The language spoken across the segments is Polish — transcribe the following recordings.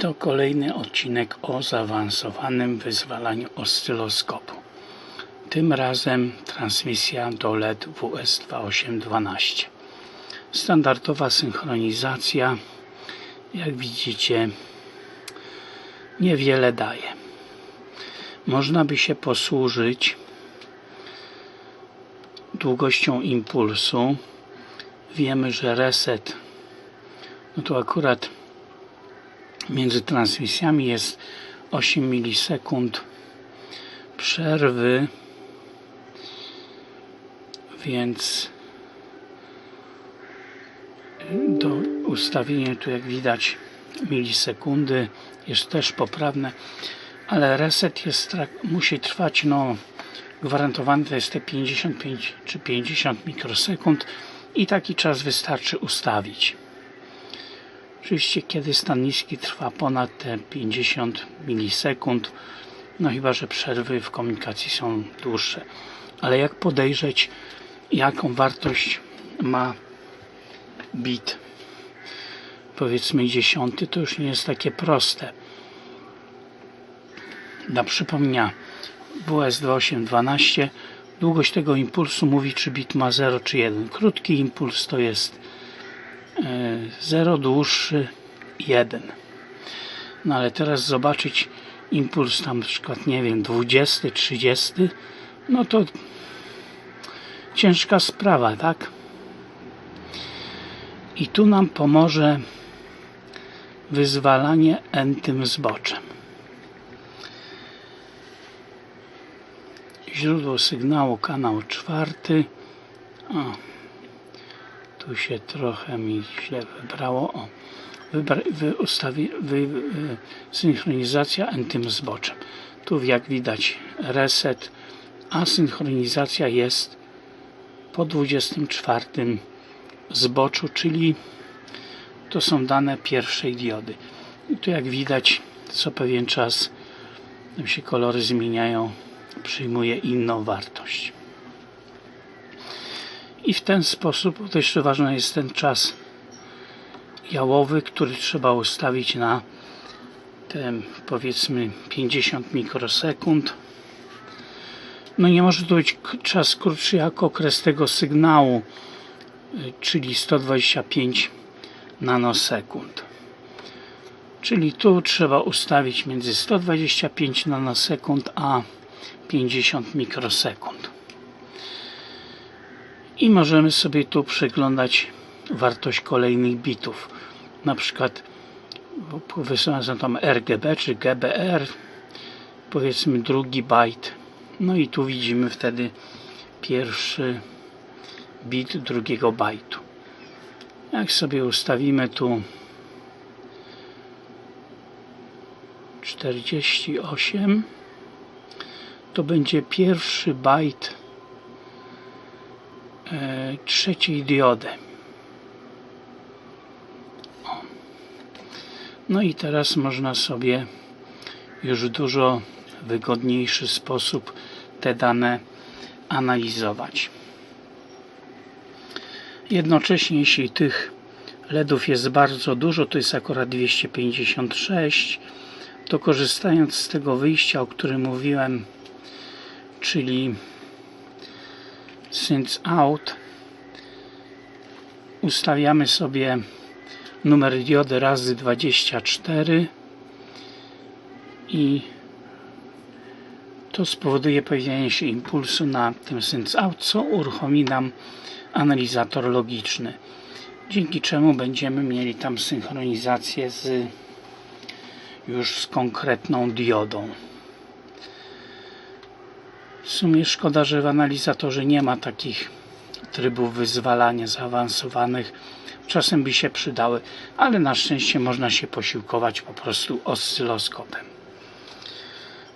to kolejny odcinek o zaawansowanym wyzwalaniu oscyloskopu. Tym razem transmisja do LED WS2812. Standardowa synchronizacja, jak widzicie, niewiele daje. Można by się posłużyć długością impulsu. Wiemy, że reset, no to akurat między transmisjami jest 8 milisekund przerwy, więc do ustawienia tu jak widać milisekundy jest też poprawne, ale reset jest, musi trwać no gwarantowany to jest te 55 czy 50 mikrosekund i taki czas wystarczy ustawić. Oczywiście kiedy stan niski trwa ponad te 50 milisekund, no chyba, że przerwy w komunikacji są dłuższe. Ale jak podejrzeć, jaką wartość ma bit? Powiedzmy dziesiąty, to już nie jest takie proste. Dla przypomnienia, WS2812 długość tego impulsu mówi, czy bit ma 0 czy 1. Krótki impuls to jest 0 dłuższy 1 no ale teraz zobaczyć impuls tam na przykład nie wiem 20, 30 no to ciężka sprawa tak? I tu nam pomoże wyzwalanie entym zboczem. Źródło sygnału kanał czwarty. O tu się trochę mi źle wybrało. O, wybra, wy, ustawi, wy, synchronizacja entym zboczem. Tu jak widać reset, a synchronizacja jest po 24 zboczu, czyli to są dane pierwszej diody. I tu jak widać co pewien czas się kolory zmieniają, przyjmuje inną wartość i w ten sposób to jeszcze ważny jest ten czas jałowy, który trzeba ustawić na ten powiedzmy 50 mikrosekund. No nie może to być czas krótszy jak okres tego sygnału y, czyli 125 nanosekund. Czyli tu trzeba ustawić między 125 nanosekund a 50 mikrosekund i możemy sobie tu przeglądać wartość kolejnych bitów. Na przykład wysyłam tam RGB czy GBR powiedzmy drugi byte. No i tu widzimy wtedy pierwszy bit drugiego bajtu jak sobie ustawimy tu 48 to będzie pierwszy bajt e, trzeciej diody. No i teraz można sobie już dużo wygodniejszy sposób te dane analizować. Jednocześnie jeśli tych LEDów jest bardzo dużo, to jest akurat 256, to korzystając z tego wyjścia, o którym mówiłem, czyli sync out. Ustawiamy sobie numer diody razy 24 i to spowoduje pojawienie się impulsu na tym sync out, co uruchomi nam analizator logiczny. Dzięki czemu będziemy mieli tam synchronizację z już z konkretną diodą sumie szkoda, że w analizatorze nie ma takich trybów wyzwalania zaawansowanych. Czasem by się przydały, ale na szczęście można się posiłkować po prostu oscyloskopem.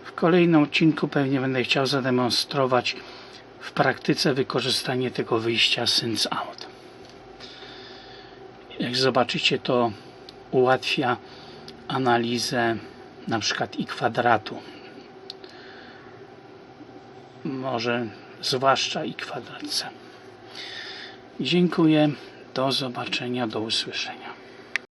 W kolejnym odcinku pewnie będę chciał zademonstrować w praktyce wykorzystanie tego wyjścia Sense Out. Jak zobaczycie to ułatwia analizę na przykład i kwadratu może zwłaszcza i kwadratce. Dziękuję. Do zobaczenia, do usłyszenia.